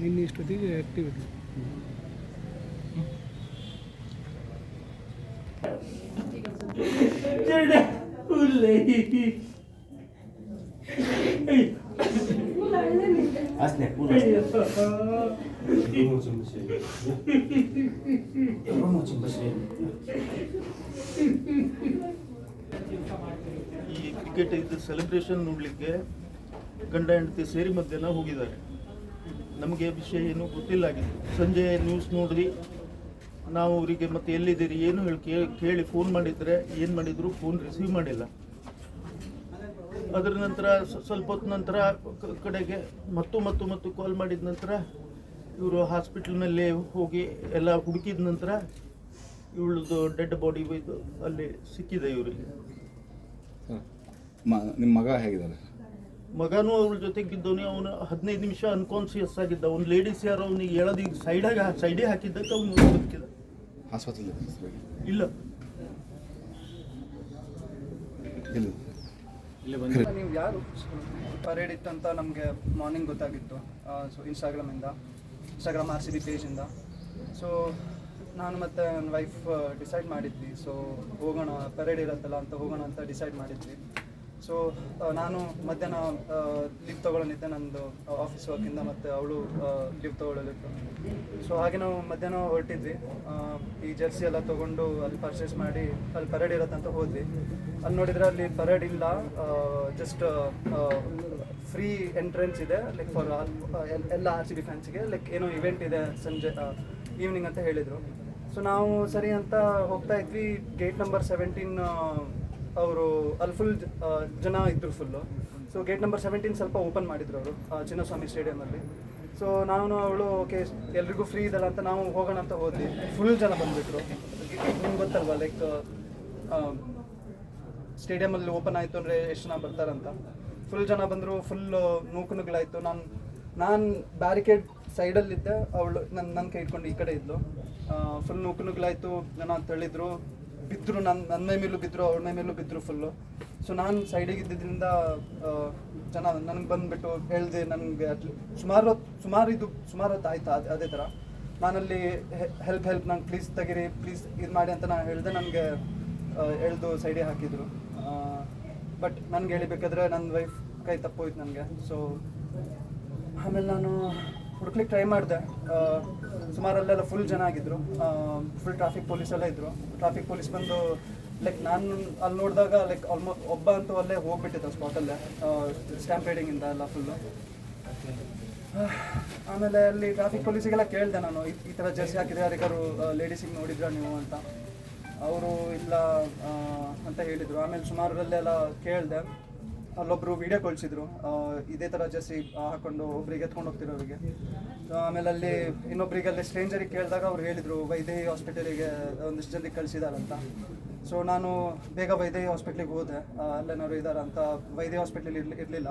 ನಿನ್ನೆ ಇಷ್ಟೊತ್ತಿಗೆ ಆ್ಯಕ್ಟಿವ್ ಇದ್ಲು Asne, puro. ಈ ಕ್ರಿಕೆಟ್ ಇದು ಸೆಲೆಬ್ರೇಷನ್ ನೋಡಲಿಕ್ಕೆ ಗಂಡ ಹೆಂಡತಿ ಸೇರಿ ಮಧ್ಯಾಹ್ನ ಹೋಗಿದ್ದಾರೆ ನಮಗೆ ವಿಷಯ ಏನು ಗೊತ್ತಿಲ್ಲ ಆಗಿತ್ತು ಸಂಜೆ ನ್ಯೂಸ್ ನೋಡಿದ್ವಿ ನಾವು ಅವರಿಗೆ ಮತ್ತೆ ಎಲ್ಲಿದ್ದೀರಿ, ಏನು ಹೇಳಿ ಕೇಳಿ ಫೋನ್ ಮಾಡಿದರೆ ಏನು ಮಾಡಿದ್ರು ಫೋನ್ ರಿಸೀವ್ ಮಾಡಿಲ್ಲ. ಅದರ ನಂತರ ಸ್ವಲ್ಪ ಹೊತ್ತು ನಂತರ ಕಡೆಗೆ ಮತ್ತು ಮತ್ತು ಮತ್ತು ಕಾಲ್ ಮಾಡಿದ ನಂತರ ಇವರು ಹಾಸ್ಪಿಟ್ಲ್ನಲ್ಲಿ ಹೋಗಿ ಎಲ್ಲ ಹುಡುಕಿದ ನಂತರ ಇವಳದು ಡೆಡ್ ಬಾಡಿ ಅಲ್ಲಿ ಸಿಕ್ಕಿದೆ ಇವರಿಗೆ. ನಿಮ್ಮ ಮಗ ಹೇಗಿದ್ದಾರೆ? ಮಗನೂ ಅವಳ ಜೊತೆಗೆ ಇದ್ದವನೇ ಅವನು ಹದಿನೈದು ನಿಮಿಷ ಅನ್ಕಾನ್ಸಿಯಸ್ ಆಗಿದ್ದ ಒಂದು ಲೇಡೀಸ್ ಯಾರು ಅವನಿಗೆ ಈಗ ಸೈಡಾಗ ಸೈಡೇ ಹಾಕಿದ್ದಕ್ಕೆ ಅವನು ಬದುಕಿದ ಇದ್ದಾರೆ ಇಲ್ಲ. ನೀವು ಯಾರು? ಪರೇಡ್ ಅಂತ ನಮಗೆ ಮಾರ್ನಿಂಗ್ ಗೊತ್ತಾಗಿತ್ತು. ಸೊ ಇನ್ಸ್ಟಾಗ್ರಾಮಿಂದ ಇನ್ಸ್ಟಾಗ್ರಾಮ್ ಆರ್ ಸಿ ಬಿ ಪೇಜಿಂದ ಸೊ ನಾನು ಮತ್ತು ನನ್ನ ವೈಫ್ ಡಿಸೈಡ್ ಮಾಡಿದ್ವಿ. ಸೊ ಹೋಗೋಣ ಪರೇಡ್ ಇರುತ್ತಲ್ಲ ಅಂತ ಹೋಗೋಣ ಅಂತ ಡಿಸೈಡ್ ಮಾಡಿದ್ವಿ. ಸೊ ನಾನು ಮಧ್ಯಾಹ್ನ ಲೀವ್ ತೊಗೊಳನಿದ್ದೆ ನಂದು ಆಫೀಸ್ ವರ್ಕಿಂದ ಮತ್ತು ಅವಳು ಲೀವ್ ತೊಗೊಳ್ಳಲಿತ್ತು ಸೊ ಹಾಗೆ ನಾವು ಮಧ್ಯಾಹ್ನ ಹೊರಟಿದ್ವಿ. ಈ ಜರ್ಸಿ ಎಲ್ಲ ತೊಗೊಂಡು ಅಲ್ಲಿ ಪರ್ಚೇಸ್ ಮಾಡಿ ಅಲ್ಲಿ ಪರೇಡ್ ಇರತ್ತಂತ ಹೋದ್ವಿ. ಅಲ್ಲಿ ನೋಡಿದರೆ ಅಲ್ಲಿ ಪರೇಡ್ ಇಲ್ಲ ಜಸ್ಟ್ ಫ್ರೀ ಎಂಟ್ರೆನ್ಸ್ ಇದೆ ಲೈಕ್ ಫಾರ್ ಎಲ್ಲ ಆರ್ ಸಿ ಬಿ ಫ್ಯಾನ್ಸಿಗೆ ಲೈಕ್ ಏನೋ ಇವೆಂಟ್ ಇದೆ ಸಂಜೆ ಈವ್ನಿಂಗ್ ಅಂತ ಹೇಳಿದರು. ಸೊ ನಾವು ಸರಿ ಅಂತ ಹೋಗ್ತಾ ಇದ್ವಿ. ಗೇಟ್ ನಂಬರ್ ಸೆವೆಂಟೀನ್ ಅವರು ಅಲ್ಲಿ ಫುಲ್ ಜನ ಇದ್ರು full so gate number seventeen ಸ್ವಲ್ಪ ಓಪನ್ ಮಾಡಿದ್ರು ಅವರು ಚಿನ್ನಸ್ವಾಮಿ ಸ್ಟೇಡಿಯಮಲ್ಲಿ ಸೊ ನಾನು, ಅವಳು ಓಕೆ ಎಲ್ರಿಗೂ ಫ್ರೀ ಇದಲ್ಲ ಅಂತ ನಾವು ಹೋಗೋಣ ಅಂತ ಹೋದ್ವಿ. ಫುಲ್ ಜನ ಬಂದ್ಬಿಟ್ರು. ನಿಮ್ಗೆ ಗೊತ್ತಲ್ವಾ ಲೈಕ್ ಸ್ಟೇಡಿಯಮಲ್ಲಿ ಓಪನ್ ಆಯಿತು ಅಂದರೆ ಎಷ್ಟು ಜನ ಬರ್ತಾರಂತ. ಫುಲ್ ಜನ ಬಂದರು ಫುಲ್ ನೂಕುನುಗಳಾಯಿತು ನಾನು ನಾನು ಬ್ಯಾರಿಕೇಡ್ ಸೈಡಲ್ಲಿದ್ದೆ ಅವಳು ನನ್ನ ನನ್ನ ಕೈ ಇಟ್ಕೊಂಡು ಈ ಕಡೆ ಇದ್ಲು. ಫುಲ್ ನೂಕುನುಗಳಾಯಿತು ಜನ ತಳ್ಳಿದ್ರು. ಬಿದ್ದರು ನನ್ನ ನನ್ನ ಮೈ ಮೇಲೂ ಬಿದ್ದರು ಮೈ ಮೇಲೂ ಬಿದ್ದರು ಫುಲ್ಲು ಸೊ ನಾನು ಸೈಡಿಗೆ ಇದ್ದಿದ್ದರಿಂದ ಜನ ನನಗೆ ಬಂದುಬಿಟ್ಟು ಹೇಳಿದೆ ನನಗೆ ಸುಮಾರು ಹೊತ್ತು ಸುಮಾರು ಇದು ಸುಮಾರು ಹೊತ್ತು ಆಯ್ತು ಅದೇ ಅದೇ ಥರ ನಾನಲ್ಲಿ ಹೆಲ್ಪ್ ಹೆಲ್ಪ್ ನಂಗೆ ಪ್ಲೀಸ್ ತೆಗೀರಿ ಪ್ಲೀಸ್ ಇದು ಮಾಡಿ ಅಂತ ನಾನು ಹೇಳಿದೆ ನನಗೆ ಎಳೆದು ಸೈಡಿಗೆ ಹಾಕಿದರು. ಬಟ್ ನನಗೆ ಹೇಳಿಬೇಕಾದ್ರೆ ನನ್ನ ವೈಫ್ ಕೈ ತಪ್ಪೋಯ್ತು ನನಗೆ. ಸೊ ಆಮೇಲೆ ನಾನು ಹುಡುಕ್ಲಿಕ್ಕೆ ಟ್ರೈ ಮಾಡಿದೆ. ಸುಮಾರಲ್ಲೆಲ್ಲ ಫುಲ್ ಜನ ಆಗಿದ್ರು. ಫುಲ್ ಟ್ರಾಫಿಕ್ ಪೊಲೀಸ್ ಎಲ್ಲ ಇದ್ರು. ಟ್ರಾಫಿಕ್ ಪೊಲೀಸ್ ಬಂದು ಲೈಕ್ ನಾನು ಅಲ್ಲಿ ನೋಡಿದಾಗ ಲೈಕ್ ಆಲ್ಮೋಸ್ಟ್ ಒಬ್ಬ ಅಂತೂ ಅಲ್ಲೇ ಹೋಗ್ಬಿಟ್ಟಿದ್ದ ಸ್ಪಾಟಲ್ಲೇ ಸ್ಟ್ಯಾಂಪೇಡಿಂಗಿಂದ ಎಲ್ಲ ಫುಲ್ಲು ಆಮೇಲೆ ಅಲ್ಲಿ ಟ್ರಾಫಿಕ್ ಪೊಲೀಸಿಗೆಲ್ಲ ಕೇಳಿದೆ ನಾನು, ಈ- ಈ ಥರ ಜರ್ಸಿ ಹಾಕಿದ್ರೆ ಯಾರಿಗಾರು ಲೇಡೀಸಿಗೆ ನೋಡಿದ್ರ ನೀವು ಅಂತ. ಅವರು ಇಲ್ಲ ಅಂತ ಹೇಳಿದರು. ಆಮೇಲೆ ಸುಮಾರಲ್ಲೆಲ್ಲ ಕೇಳಿದೆ. ಅಲ್ಲೊಬ್ರು ವಿಡಿಯೋ ಕಳಿಸಿದ್ರು. ಇದೇ ಥರ ಜರ್ಸಿ ಹಾಕೊಂಡು ಒಬ್ರಿಗೆ ಎತ್ಕೊಂಡು ಹೋಗ್ತಿರೋರಿಗೆ ಆಮೇಲೆ ಅಲ್ಲಿ ಇನ್ನೊಬ್ರಿಗೆ ಅಲ್ಲಿ ಸ್ಟ್ರೇಂಜರಿಗೆ ಕೇಳಿದಾಗ ಅವ್ರು ಹೇಳಿದರು ವೈದೇಹಿ ಹಾಸ್ಪಿಟಲಿಗೆ ಒಂದಿಷ್ಟು ಜನರಿಗೆ ಕಳಿಸಿದಾರಂತ. ಸೊ ನಾನು ಬೇಗ ವೈದೇಹಿ ಹಾಸ್ಪಿಟ್ಲಿಗೆ ಹೋದೆ. ಅಲ್ಲೇನಾದ್ರು ಇದ್ದಾರೆ ಅಂತ ವೈದೇಹಿ ಹಾಸ್ಪಿಟ್ಲಲ್ಲಿ ಇರ್ಲಿ, ಇರಲಿಲ್ಲ.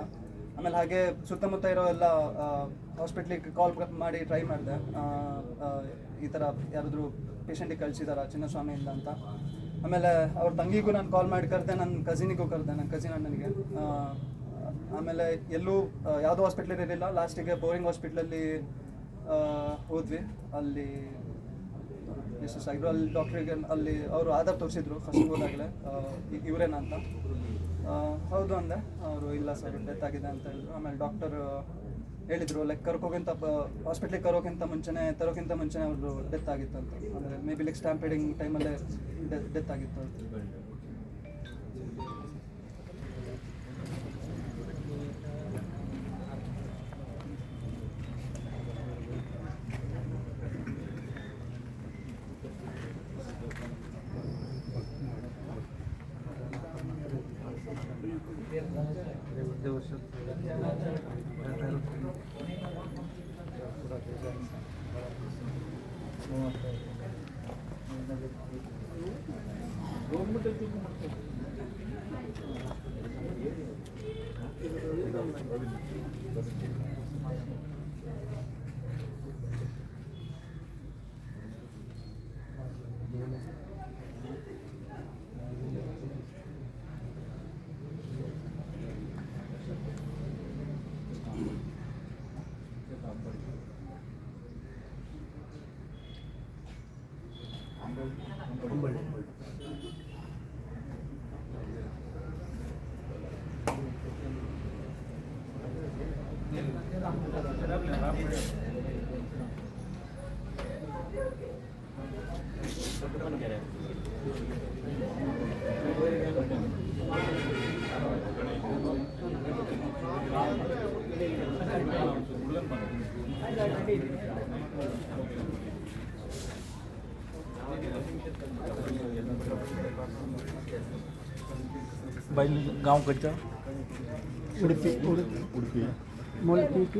ಆಮೇಲೆ ಹಾಗೆ ಸುತ್ತಮುತ್ತ ಇರೋ ಎಲ್ಲ ಹಾಸ್ಪಿಟ್ಲಿಗೆ ಕಾಲ್ ಮಾಡಿ ಟ್ರೈ ಮಾಡಿದೆ. ಈ ಥರ ಯಾರಾದರೂ ಪೇಷಂಟಿಗೆ ಕಳಿಸಿದಾರ, ಚಿನ್ನಸ್ವಾಮಿಯಿಂದ ಅಂತ. ಆಮೇಲೆ ಅವ್ರ ತಂಗಿಗೂ ನಾನು ಕಾಲ್ ಮಾಡಿ ಕರೆದೆ ನನ್ನ ಕಸಿನಿಗೂ ಕರೆದೆ ನನ್ನ ಕಸಿನ್ ಅಣ್ಣನಿಗೆ. ಆಮೇಲೆ ಎಲ್ಲೂ ಯಾವುದೋ ಹಾಸ್ಪಿಟ್ಲಲ್ಲಿ ಇರಲಿಲ್ಲ. ಲಾಸ್ಟಿಗೆ ಬೋರಿಂಗ್ ಹಾಸ್ಪಿಟ್ಲಲ್ಲಿ ಹೋದ್ವಿ. ಅಲ್ಲಿ ಎಷ್ಟು ಸಾಗಿದ್ರು ಅಲ್ಲಿ ಡಾಕ್ಟ್ರಿಗೆ ಅಲ್ಲಿ ಅವರು ಆಧಾರ್ ತೋರಿಸಿದ್ರು. ಫಸ್ಟ್ ಹೋದಾಗಲೇ ಇವರೇನಾ ಅಂತ. ಹೌದು ಅಂದೆ. ಅವರು ಇಲ್ಲ ಸರ್ ಡೆತ್ ಆಗಿದೆ ಅಂತ ಹೇಳಿದ್ರು. ಆಮೇಲೆ ಡಾಕ್ಟರ್ ಹೇಳಿದ್ರು ಲೈಕ್ ಕರ್ಕೋಗಿಂತ ಹಾಸ್ಪಿಟ್ಲಿಗೆ ಕರೋಕ್ಕಿಂತ ಮುಂಚೆನೇ ತರೋಕ್ಕಿಂತ ಮುಂಚೆನೇ ಅವರು ಡೆತ್ ಆಗಿತ್ತು ಅಂತ ಅಂದರೆ ಮೇ ಬಿ ಲೈಕ್ ಸ್ಟ್ಯಾಂಪೇಡಿಂಗ್ ಟೈಮಲ್ಲೇ ಡೆತ್ ಆಗಿತ್ತು ಅಂತ Thank you. でおっしゃって 건벌레. Thank you. गाँव कच्चा? उडपी उडपी उडपी। उडपी।